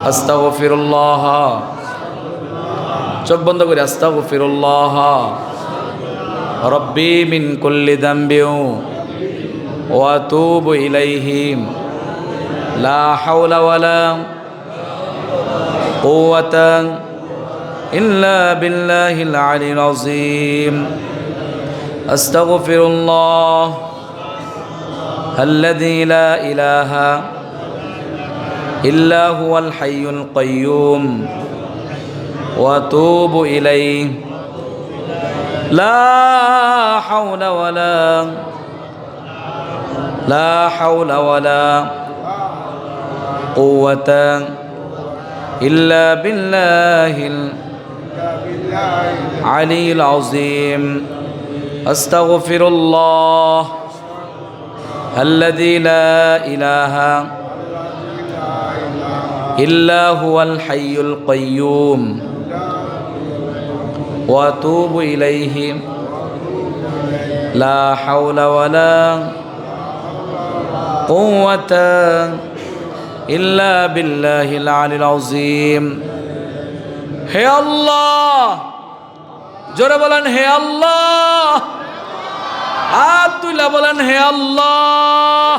আস্তাগফিরুল্লাহ চোখ বন্ধ করে আস্তাগফিরুল্লাহ রব্বি মিন কুল্লি দাম্বিউ ওয়া আতুবু ইলাইহি লা হাওলা ওয়ালা কুওয়াতা ইল্লা বিল্লাহিল আলিল আযীম আস্তাগফিরুল্লাহ الذي لا إله إلا هو الحي القيوم. وأتوب إليه. لا حول ولا لا حول ولا قوة إلا بالله العلي العظيم. أستغفر الله الذي لا إله إلا ইল্লাহুয়াল হাইয়ুল কয়ুম ওয়াতুব ইলাইহি। লা হাওলা ওয়ালা কুওয়াতা ইল্লা বিল্লাহিল আলিল আযীম। হে আল্লাহ! জোরে বলেন, হে আল্লাহ! আর তুইলা বলেন, হে আল্লাহ!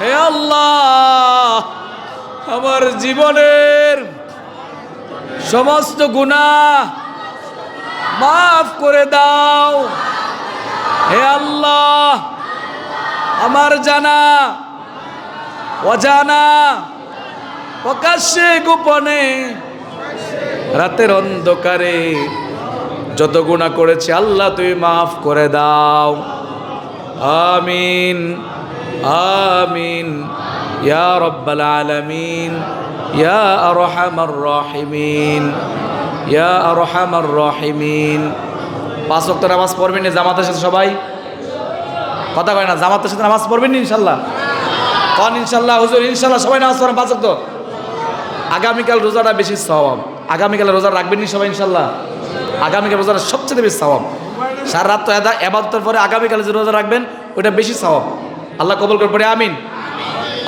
হে আল্লাহ! আমার জীবনের সমস্ত গুণা মাফ করে দাও। হে আল্লাহ, আমার জানা, অজানা, প্রকাশ্যে, গোপনে, রাতের অন্ধকারে যত গুণা করেছে, আল্লাহ তুই মাফ করে দাও। আমিন আমিন। ইয়া রব্বাল আলামিন, ইয়া আরহামার রাহিমিন, ইয়া আরহামার রাহিমিন। পাঁচ ওয়াক্ত নামাজ পড়বেন জামাতের সাথে সবাই? কথা কয় না, জামাতের সাথে নামাজ পড়বেন ইনশাল্লাহ? কন ইনশাল্লাহ, হুজুর, ইনশাল্লাহ সবাই নামাজ পড়েন পাঁচ ওয়াক্ত? আগামীকাল রোজাটা বেশি সওয়াব। আগামীকাল রোজা রাখবেন সবাই ইনশাল্লাহ? আগামীকাল রোজাটা সবচেয়ে বেশি সওয়াব। সারা রাত তো এবাদতের পরে আগামীকাল যে রোজা রাখবেন ওটা বেশি সওয়াব। আল্লাহ কবল করে পড়ে আমিন।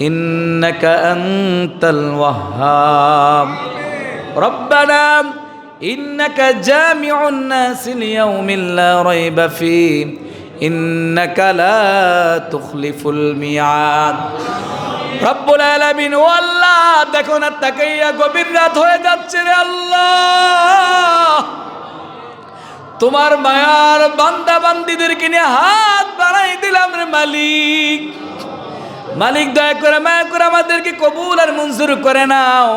إنك أنت الوهاب ربنا إنك جامع الناس ليوم لا ريب فيه إنك لا تخلف الميعاد রব্বুল আলামিন ও আল্লাহ দেখো না তাকাইয়া গভীর রাত হয়ে যাচ্ছে রে আল্লাহ তোমার মায়ার বান্দা বান্দিদেরকে নিয়ে হাত বাড়াই দিলাম রে মালিক মালিক দয়া করে মায়া করে আমাদেরকে কবুল আর মঞ্জুর করে নাও।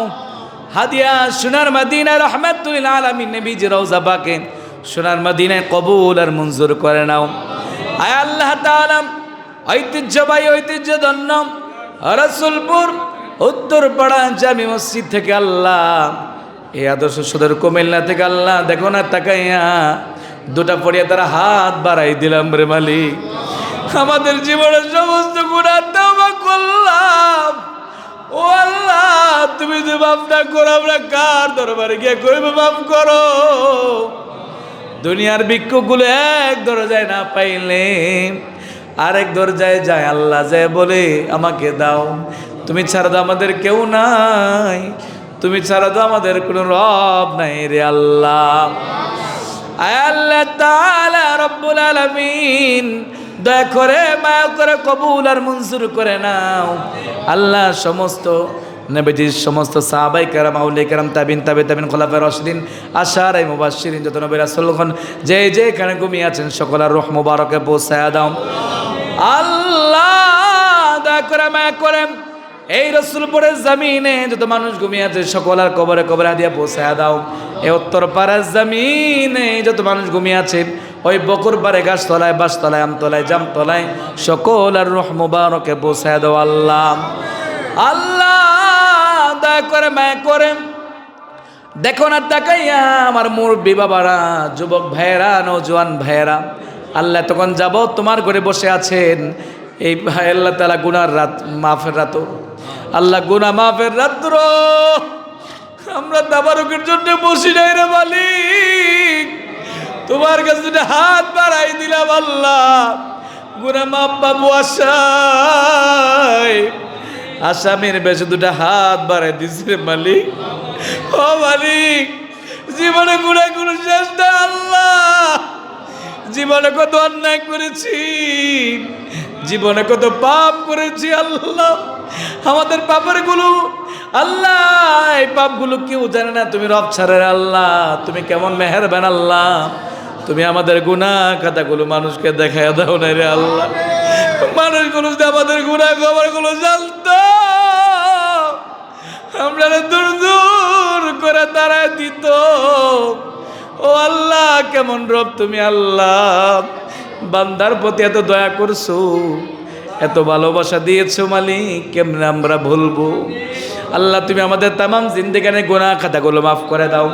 হাদিয়া সোনার মদিনা রহমাতুল আলামিন নবীজি রওজা পাকে সোনার মদিনায় কবুল আর মঞ্জুর করে নাও। আয় আল্লাহ তাআলা, ঐতিহ্যবাহী ঐতিহ্য ধন্য রসুলপুর উত্তরপাড়া জামি মসজিদ থেকে আল্লাহ, এই আদর্শ সদর কুমিল্লা থেকে আল্লাহ, দেখো না তাকাইয়া, দুটা পড়িয়া তারা হাত বাড়াই দিলাম রে মালিক। আমাদের জীবনের সমস্ত গুণা তওবা করলাম। ও আল্লাহ, তুমি যে মাফ না করো, আমরা কার দরবারে গিয়ে কইব মাফ করো? দুনিয়ার ভিক্ষুকগুলো এক দরজায় না পাইলে আরেক দরজায় যায়, আল্লাহ যায় বলে আমাকে দাও। তুমি ছাড়া তো আমাদের কেউ নাই, তুমি ছাড়া তো আমাদের কোনো রব নাই রে আল্লাহ। আয় আল্লাহ তাআলা রব্বুল আলামিন দয়া করে, মায়া করে কবুল আর মঞ্জুর করে নাও। আল্লাহ সমস্ত নবীজির সমস্ত সাহাবাই কারাম আউলে কারাম, তাবিন, তাবে তাবিন খোলাফের রশদিন, আশার এই মুবাশশিরিন, যত নবীর রাসূলগণ যে যেখানে ঘুমিয়ে আছেন সকলের রহ মুবারকে পৌঁছায়া দাও। আল্লাহ, দয়া করে, মায়া করে, এই রসুলপুরের জমিনে যত মানুষ ঘুমিয়ে আছে, সকল আর কবরে কবরে দিয়া পৌঁছায়া দাও। এই উত্তর পাড়ার জমিনে যত মানুষ ঘুমিয়ে আছে, ওই বকুর পারে গাছতলায় বাসতলায় আমতলায়, জামতলায়, সকল আর রহ মুবারকে পৌঁছায় দাও আল্লাহ। আল্লাহ, দয়া করে মায়া করে। দেখো না, তাকাইয়া আমার মুরব্বী বাবারা, যুবক ভাইয়েরা নৌজওয়ান ভাইয়েরা, আল্লাহ তখন যাব তোমার ঘরে বসে আছেন। এই আল্লাহ তালা গুনার রাত, মাফের রাত আল্লাহ গুনা মাফের রাত্র আমরা তাবারকের জন্য বসি নাই রে মালিক। তোমার কাছে হাত বাড়াই দিলাম আল্লাহ মাপ বাবু আশায়। আসামির বেশি দুটা হাত বাড়াই দিছি রে মালিক। ও মালিক, জীবনে গুণা গুলো শেষ না আল্লাহ। জীবনে কত অন্যায় করেছি, জীবনে কত পাপ করেছি আল্লাহ। আমাদের পাপেরগুলো আল্লাহ, এই পাপগুলো কেউ জানে না। তুমি রব ছাড়ের আল্লাহ, তুমি কেমন মেহেরবান আল্লাহ। তুমি আমাদের গুণা খাতাগুলো মানুষকে দেখায় দাও না রে আল্লাহ। মানুষগুলো যদি আমাদের গুণা খবরগুলো জানতো, আমরা দূর দূর করে তারায় দিত। ও আল্লাহ, কেমন রব তুমি আল্লাহ। বান্দার প্রতি এত দয়া করছ, এত ভালোবাসা দিয়েছ মালিক, কেমনে আমরা ভুলবো? আল্লাহ, তুমি আমাদের তামাম জিন্দিগানে গোনা খাতাগুলো মাফ করে দাও।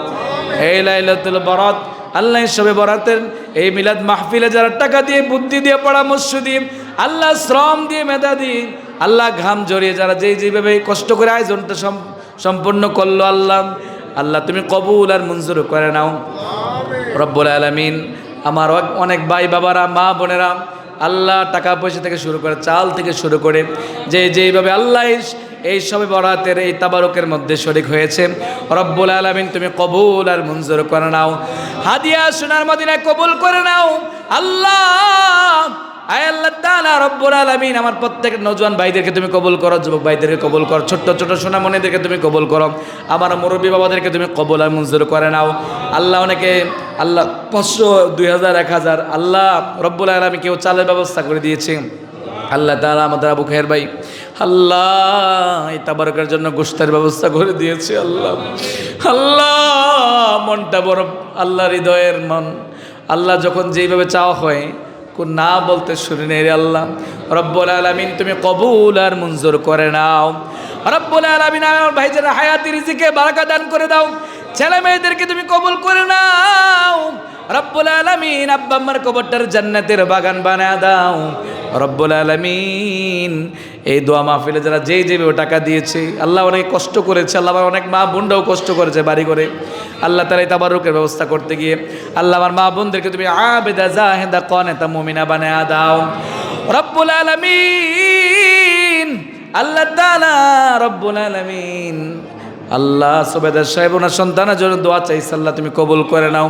এই লাইলাতুল বরাত, আল্লাহ সবে বরাতের এই মিলাদ মাহফিলে যারা টাকা দিয়ে, বুদ্ধি দিয়ে, পরামর্শ দিয়ে, আল্লাহ শ্রম দিয়ে, মেধা দিয়ে, আল্লাহ ঘাম জড়িয়ে যারা যেই যেভাবে কষ্ট করে আয়োজনটা সম- সম্পন্ন করল আল্লাহ আল্লাহ তুমি কবুল আর মঞ্জুর করে নাও। রব্বুল আলমিন, আমার অনেক ভাই বাবারা, মা বোনেরা, আল্লাহ টাকা পয়সা থেকে শুরু করে চাল থেকে শুরু করে যে যেইভাবে আল্লাহ এই- সবে বরাতের এই তাবারকের মধ্যে শরিক হয়েছে। রব্বুল আলমিন, তুমি কবুল আর মঞ্জুর করে নাও। হাদিয়া সোনার মদিনায় কবুল করে নাও। আল্লাহ আয় আল্লাহ তাআলা রব্বুল আলামিন, আমার প্রত্যেক নজওয়ান ভাইদেরকে তুমি কবুল করো, যুবক ভাইদেরকে কবুল করো, ছোট্ট ছোট সোনামণিদেরকে তুমি কবুল করো, আমার মুরব্বী বাবাদেরকে তুমি কবুল আর মঞ্জুর করে নাও। আল্লাহ অনেকে আল্লাহ পাঁচশো, দুই হাজার, এক হাজার, আল্লাহ রব্বুল আলমী কেউ চালের ব্যবস্থা করে দিয়েছে। আল্লাহ তাআলা আমাদের আবু খায়ের ভাই আল্লাহ তাবারকের জন্য গোস্তের ব্যবস্থা করে দিয়েছে আল্লাহ। আল্লাহ, মনটা বড় আল্লাহ হৃদয়ের মন। আল্লাহ যখন যেইভাবে চাওয়া হয় কোন না বলতে শুনি নেই আল্লাহ। রব্বুল আলামিন, তুমি কবুল আর মঞ্জুর করে নাও। রব্বুল আলামিন, আমার ভাইজান হায়াতি রিজিকে বারাকা দান করে দাও। ছেলে মেয়েদেরকে তুমি কবুল করে নাও। রব্বুল আলামিন আব্বা আম্মার কবরটার জান্নাতের বাগান বানায় দাও। রব্বুল আলামিন, এই দোয়া মাহফিলে যারা যেই যেভাবে টাকা দিয়েছে, আল্লাহ অনেক কষ্ট করেছে, আল্লাহ আমার অনেক মা বোনরাও কষ্ট করেছে বাড়ি করে। আল্লাহ তালা এই তাবারুকের ব্যবস্থা করতে গিয়ে, আল্লাহ আমার মা বোনদেরকে তুমি আবেদা জাহেদা কনেতা মুমিনা বানায় দাও। রব্বুল আলামিন, আল্লাহ তাআলা রব্বুল আলামিন আল্লাহ সুবেদার সাহেব ওনার সন্তানের জন্য দোয়া চাইছে, আল্লাহ তুমি কবুল করে নাও।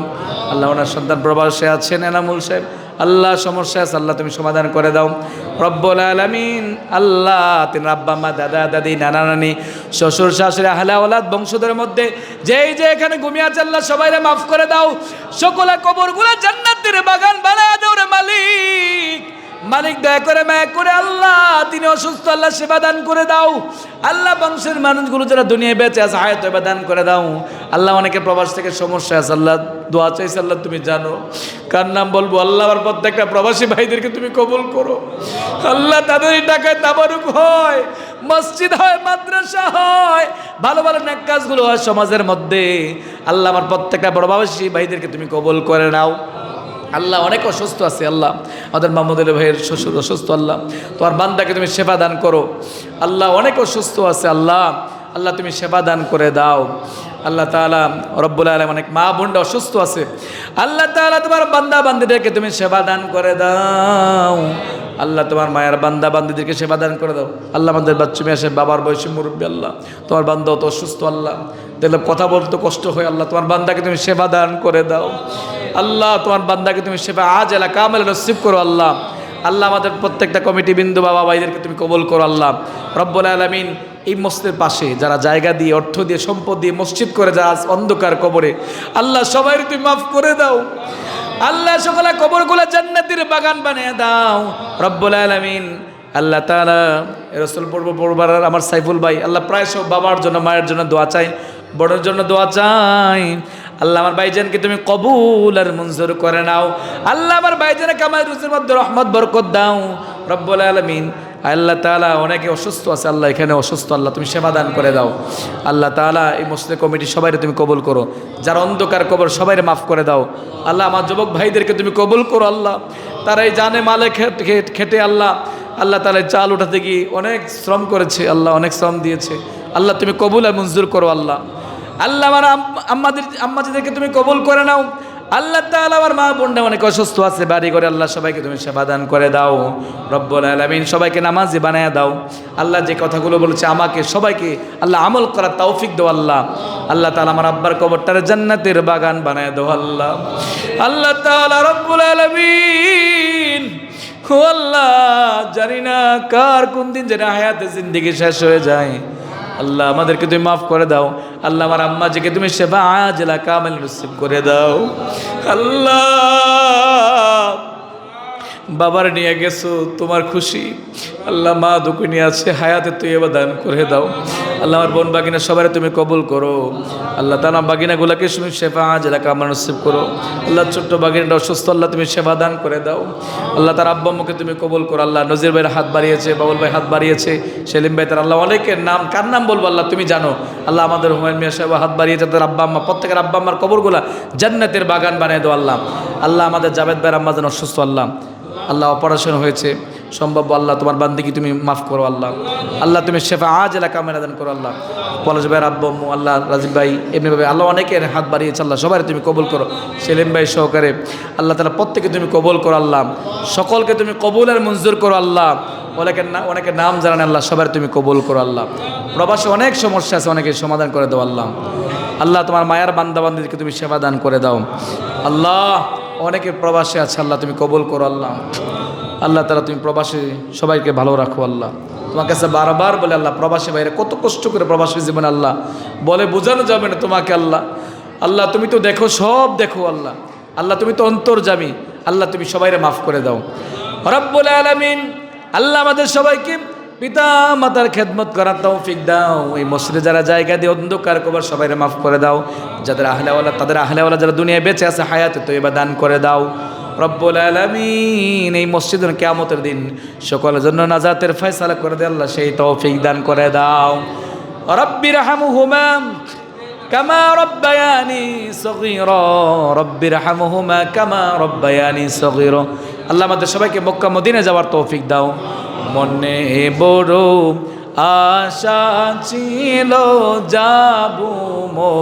আল্লাহ ওনার সন্তান প্রবাসে আছেন, এনামুল সাহেব। আল্লাহ সমস্যা আছে, আল্লাহ তুমি সমাধান করে দাও। রব্বুল আলামিন, আল্লাহ তিন আব্বা, মা, দাদা, দাদি, নানা, নানি, শ্বশুর, শাশুড়ি, আহলা ওলাদ বংশধরের মধ্যে যেই যে এখানে ঘুমিয়ে আছে, আল্লাহ সবাইরে মাফ করে দাও। সকলে কবরগুলো জান্নাতের বাগান বানায় মালিক দয়া করে মায়া করে আল্লাহ, তিনি অসুস্থ, আল্লাহ সেবা দান করে দাও। আল্লাহ বংশের মানুষগুলো যারা দুনিয়ায় বেঁচে আছে, হায়াত এবার দান করে দাও। আল্লাহ অনেকে প্রবাস থেকে সমস্যা আছে, আল্লাহ দোয়া চাইছে, আল্লাহ তুমি জানো। কার নাম বলব? আল্লাহ আমার প্রত্যেকটা প্রবাসী ভাইদেরকে তুমি কবুল করো। আল্লাহ তাদেরই টাকায় তাবারুক হয়, মসজিদ হয়, মাদ্রাসা হয়। ভালো ভালো নেক কাজগুলো হয় সমাজের মধ্যে। আল্লাহ আমার প্রত্যেকটা প্রবাসী ভাইদেরকে তুমি কবুল করে নাও। আল্লাহ অনেক অসুস্থ আছে, আল্লাহ। আমাদের মাহমুদুল ভাইয়ের শ্বশুর অসুস্থ, আল্লাহ। তোমার বান্দাকে তুমি সেবা দান করো। আল্লাহ অনেক অসুস্থ আছে, আল্লাহ। আল্লাহ তুমি সেবা দান করে দাও। আল্লাহ তাআলা রব্বুল আলম অনেক মা বোনটা অসুস্থ আছে। আল্লাহ তাআলা তোমার বান্দা বান্দিদেরকে তুমি সেবা দান করে দাও। আল্লাহ তোমার মায়ের বান্দা বান্দিদেরকে সেবা দান করে দাও। আল্লাহ আমাদের বাচ্চুমি আসে বাবার বয়সী মুরব্বী আল্লাহ। তোমার বান্দা অত অসুস্থ আল্লাহ। দেখলে কথা বলতে কষ্ট হয় আল্লাহ। তোমার বান্দাকে তুমি সেবা দান করে দাও। আল্লাহ তোমার বান্দাকে তুমি সেবা আজ এলা কামেল নসিব করো আল্লাহ। আল্লাহ আমাদের প্রত্যেকটা কমিটি বিন্দু বাবা ভাইদেরকে তুমি কবল করো আল্লাহ। রব্বুল আলমিন এই মসজিদের পাশে যারা জায়গা দিয়ে, অর্থ দিয়ে, সম্পদ দিয়ে মসজিদ করে, যারা অন্ধকার কবরে, আল্লাহ সবাই তুমি মাফ করে দাও। আল্লাহ সকলে কবরগুলো জান্নাতের বাগান বানিয়ে দাও। রব্বুল আলমিন, আল্লাহ তালা রসুল পূর্ব পূর্বার আমার সাইফুল ভাই, আল্লাহ প্রায় সব বাবার জন্য, মায়ের জন্য দোয়া চাই বড়ের জন্য দোয়া চাই। আল্লাহ আমার ভাইজানকে তুমি কবুল আর মঞ্জুর করে নাও। আল্লাহ আমার ভাইজানকে আমার রুচির মধ্যে রহমত, বরকত দাও। রব্বুল আলমিন আল্লাহ তাআলা অনেকে অসুস্থ আছে, আল্লাহ এখানে অসুস্থ, আল্লাহ তুমি সেবা দান করে দাও। আল্লাহ তাআলা এই মসজিদ কমিটি সবাই তুমি কবুল করো। যারা অন্ধকার কবর সবাই মাফ করে দাও। আল্লাহ আমার যুবক ভাইদেরকে তুমি কবুল করো, আল্লাহ। তারা এই জানে মালে খেট- আল্লাহ। আল্লাহ তালা চাল উঠাতে গিয়ে অনেক শ্রম করেছে, আল্লাহ অনেক শ্রম দিয়েছে। আল্লাহ তুমি কবুল আর মঞ্জুর করো, আল্লাহ। আল্লাহ আমার আম- আম্মাদের আম্মাজিদেরকে তুমি কবুল করে নাও। আল্লাহ তাআলা আমার মা বোনটা অনেক অসুস্থ আছে, বাড়ি করে আল্লাহ সবাইকে তুমি সেবা দান করে দাও। রব্বুল আলামিন সবাইকে নামাজি বানায় দাও। আল্লাহ যে কথাগুলো বলেছে আমাকে সবাইকে আল্লাহ আমল করার তৌফিক দাও আল্লাহ। আল্লাহ তাআলা আমার আব্বার কবরটারে জান্নাতের বাগান বানায় দাও আল্লাহ। আল্লাহ তাআলা রব্বুল আলামিন আল্লাহ জানি না কার কোন দিন যেটা হায়াতে জিন্দিগি শেষ হয়ে যায়। আল্লাহ আমাদেরকে তুমি মাফ করে দাও। আল্লাহ আমার আম্মাজিকে তুমি সেবা আজলা কামেল নসিব করে দাও। আল্লাহ! বাবার নিয়ে গেছো, তোমার খুশি। আল্লাহ মা দুঃখী নিয়ে আছে, হায়াতে তুই এবার দান করে দাও। আল্লাহ আমার বোন বাগিনা সবাই তুমি কবুল করো। আল্লাহ তালা বাগিনাগুলোকে তুমি সেবা এলাকা আমার নসিব করো। আল্লাহ ছোট্ট বাগিনাটা অসুস্থ, আল্লাহ তুমি সেবা দান করে দাও। আল্লাহ তার আব্বা আম্মুকে তুমি কবুল করো। আল্লাহ নজির ভাইয়ের হাত বাড়িয়েছে বাবুল ভাই হাত বাড়িয়েছে, সেলিম ভাই, তার আল্লাহ অনেকের নাম, কার নাম বলব আল্লাহ, তুমি জানো। আল্লাহ আমাদের হুমায়ুন মিয়া সাহেব হাত বাড়িয়েছে, তাদের আব্বা আম্মা, প্রত্যেকের আব্বা আম্মার কবরগুলা জান্নাতের বাগান বানিয়ে দাও আল্লাহ। আল্লাহ আমাদের জাভেদ ভাইয়ের আম্মা যেন অসুস্থ, আল্লাহ। আল্লাহ অপারেশন হয়েছে। সম্ভব আল্লাহ, তোমার বান্দিকে তুমি মাফ করো আল্লাহ। আল্লাহ, তুমি শেফা আজ এলাকা মেরাদান করো আল্লাহ। পলাশ ভাই আব্বম্মু আল্লাহ, রাজীব ভাই, এমনি ভাই আল্লাহ অনেকের হাত বাড়িয়েছে আল্লাহ, সবাই তুমি কবুল করো। সেলিম ভাই সহকারে, আল্লাহ তালা প্রত্যেকে তুমি কবুল করো আল্লাহ। সকলকে তুমি কবুল আর মঞ্জুর করো আল্লাহ। অনেকের না অনেকের নাম জানান আল্লাহ, সবার তুমি কবুল করো আল্লাহ। প্রবাসে অনেক সমস্যা আছে, অনেকে সমাধান করে দাও আল্লাহ। আল্লাহ, তোমার মায়ার বান্দাবান্দিকে তুমি সেবা দান করে দাও। আল্লাহ অনেকে প্রবাসে আছে, আল্লাহ তুমি কবুল করো আল্লাহ। আল্লাহ তারা তুমি প্রবাসী, সবাইকে ভালো রাখো আল্লাহ। তোমার কাছে বারবার বলে আল্লাহ, প্রবাসী বাইরে কত কষ্ট করে প্রবাসী জীবন আল্লাহ। বলে বোঝানো যাবে না তোমাকে আল্লাহ। আল্লাহ, তুমি তো দেখো, সব দেখো আল্লাহ। আল্লাহ, তুমি তো অন্তর্জামী আল্লাহ, তুমি সবাইরে মাফ করে দাও। রব্বুল আলামিন, আল্লাহ আমাদের সবাইকে পিতা মাতার খেদমত করার তৌফিক দাও। এই মসজিদে যারা জায়গা দিয়ে অন্ধকার কবার সবাই মাফ করে দাও। যাদের আহলেওয়ালা, তাদের আহলেওয়ালা যারা দুনিয়ায় বেঁচে আছে, হায়াতে তো এবার দান করে দাও। রব্বুল আলামিন, এই মসজিদ কেয়ামতের দিন সকলের জন্য নাজাতের ফয়সালা করে দে আল্লাহ, সেই তৌফিক দান করে দাও। রব্বির হামুহুমা কামা রব্বায়ানি সগীরা। রব্বির হামুহুমা কামা রব্বায়ানি সগীরা। আল্লাহ আমাদের সবাইকে মক্কা মদিনে যাওয়ার তৌফিক দাও। মনে বড় আশা ছিল, যাব মো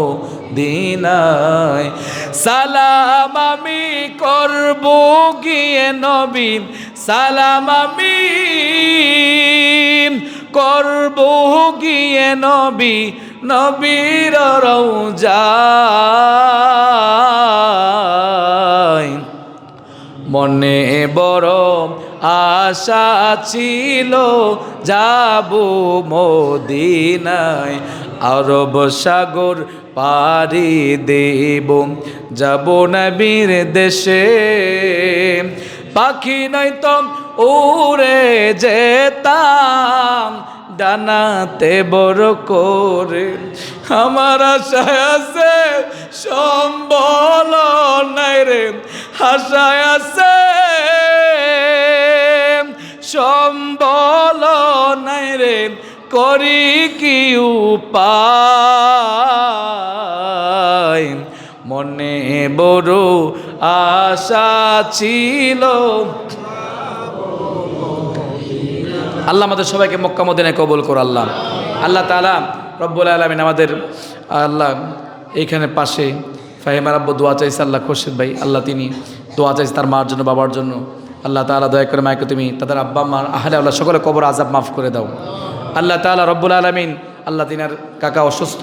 দিনায় সালাম আমি করব গিয়ে নবীন, সালাম আমি করব গিয়ে নবী নবীর রৌজায় মনে বড় আশা ছিল, যাব মদিনায়। আরব সাগর পারি দেব, যাব নবীর দেশে। পাখি নয়তো উড়ে যেতাম, ডানাতে বড় করে। আমার আশায় আছে, সম্বল নাই রে, আশায় আছে। সম্বল নাই রে, করি কি উপায়? মনে বড় আশা ছিল। আল্লাহ আমাদের সবাইকে মক্কা মদিনায় কবুল করো, আল্লাহ। আল্লাহ তালা রব্বুল আলমিন আমাদের, আল্লাহ এইখানে পাশে ফাহিমার আব্বু দোয়া চাইছে, আল্লাহ খোরশেদ ভাই, আল্লাহ তিনি দোয়া চাইছে তার মার জন্য, বাবার জন্য। আল্লাহ তালা দয়া করে মায়কে তুমি তাদের আব্বা, মা, আহলে আল্লাহ সকলে কবর আজাব মাফ করে দাও। আল্লাহ তালা রব্বুল আলমিন, আল্লাহ তিনার কাকা অসুস্থ,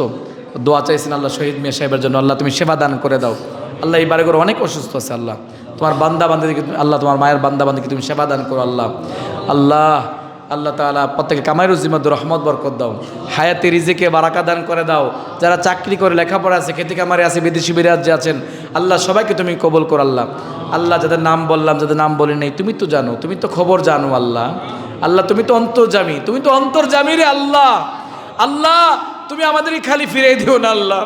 দোয়া চাইছেন আল্লাহ শহীদ মিয়া সাহেবের জন্য, আল্লাহ তুমি সেবা দান করে দাও। আল্লাহ এই বারে করে অনেক অসুস্থ আছে, আল্লাহ। তোমার বান্দা বান্দিকে আল্লাহ তোমার মায়ের বান্দা বান্দিকে তুমি সেবা দান করো, আল্লাহ। আল্লাহ আল্লাহ তালা প্রত্যেকে কামাইরুজ জিম্মদ রহমত, বরকত দাও। হায়াতি রিজিকে বারাকা দান করে দাও। যারা চাকরি করে, লেখাপড়া আছে, খেতে কামারে আছে, বিদেশি বিরাজ্যে আছেন, আল্লাহ সবাইকে তুমি কবল কর আল্লাহ। আল্লাহ যাদের নাম বললাম, যাদের নাম বলি নেই, তুমি তো জানো, তুমি তো খবর জানো আল্লাহ। আল্লাহ, তুমি তো অন্তর্জামী, তুমি তো অন্তর্জামী রে আল্লাহ। আল্লাহ, তুমি আমাদেরই খালি ফিরে দিও না আল্লাহ।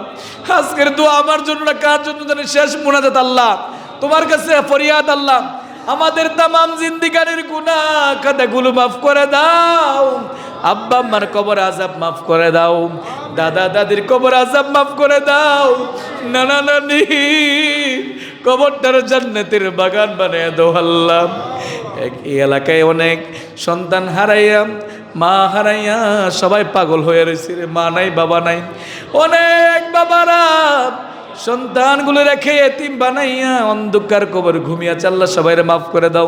আজকের দোয়া আমার জন্য না, কার জন্য জানি শেষ মোনাজাত আল্লাহ। তোমার কাছে ফরিয়াদ আল্লাহ। আমাদের তামাম জিন্দিগানের গুণা কাদাগুলো মাফ করে দাও। আব্বা আম্মার কবর আজাব মাফ করে দাও। দাদা দাদির কবর আজাব মাফ করে দাও। নানা নানি কবরটার জান্নাতের বাগান বানিয়ে দাও আল্লাহ। এক এই এলাকায় অনেক সন্তান হারাইয়া, মা হারাইয়া সবাই পাগল হয়ে রয়েছে রে, মা নাই, বাবা নাই। অনেক বাবারা সন্তানগুলো রেখে এতিম বানাইয়া অন্ধকার কবর ঘুমিয়া চাল্লা সবাই মাফ করে দাও।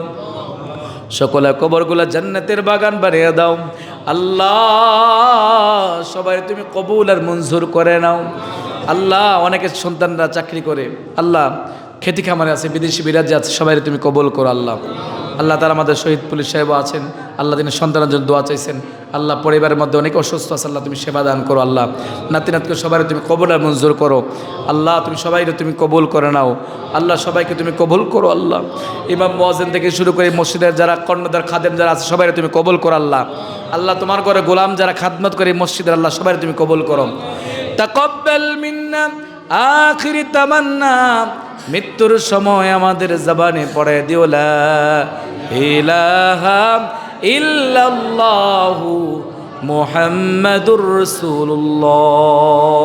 সকলে কবরগুলা জান্নাতের বাগান বানিয়ে দাও। আল্লাহ সবাই তুমি কবুল আর মঞ্জুর করে নাও। আল্লাহ অনেকের সন্তানরা চাকরি করে। আল্লাহ খেতি খামারে আছে, বিদেশি বিরাজে আছে সবাই তুমি কবুল করো আল্লাহ। আল্লাহ তারা আমাদের শহীদ পুলিশ সাহেব আছেন, আল্লাহ তিনি সন্তানের জন্য দোয়া চাইছেন, আল্লাহ পরিবারের মধ্যে অনেক অসুস্থ আছে, আল্লাহ তুমি সেবা দান করো আল্লাহ। নাতি নাতকে সবাই তুমি কবুল আর মঞ্জুর করো, আল্লাহ তুমি সবাইকে তুমি কবুল করে নাও, আল্লাহ সবাইকে তুমি কবুল করো আল্লাহ। ইমাম মোয়াজেন থেকে শুরু করে মসজিদের যারা কর্ণধার, খাদেম যারা আছে সবাই তুমি কবল করো আল্লাহ। আল্লাহ তোমার ঘরে গোলাম যারা খাদমত করে মসজিদের, আল্লাহ সবাই তুমি কবল করো। তাকব্বাল মিন্না। আখিরি তামান্না মৃত্যুর সময় আমাদের জবানে পড়ে দিওলা মোহাম্মদুর রাসূলুল্লাহ।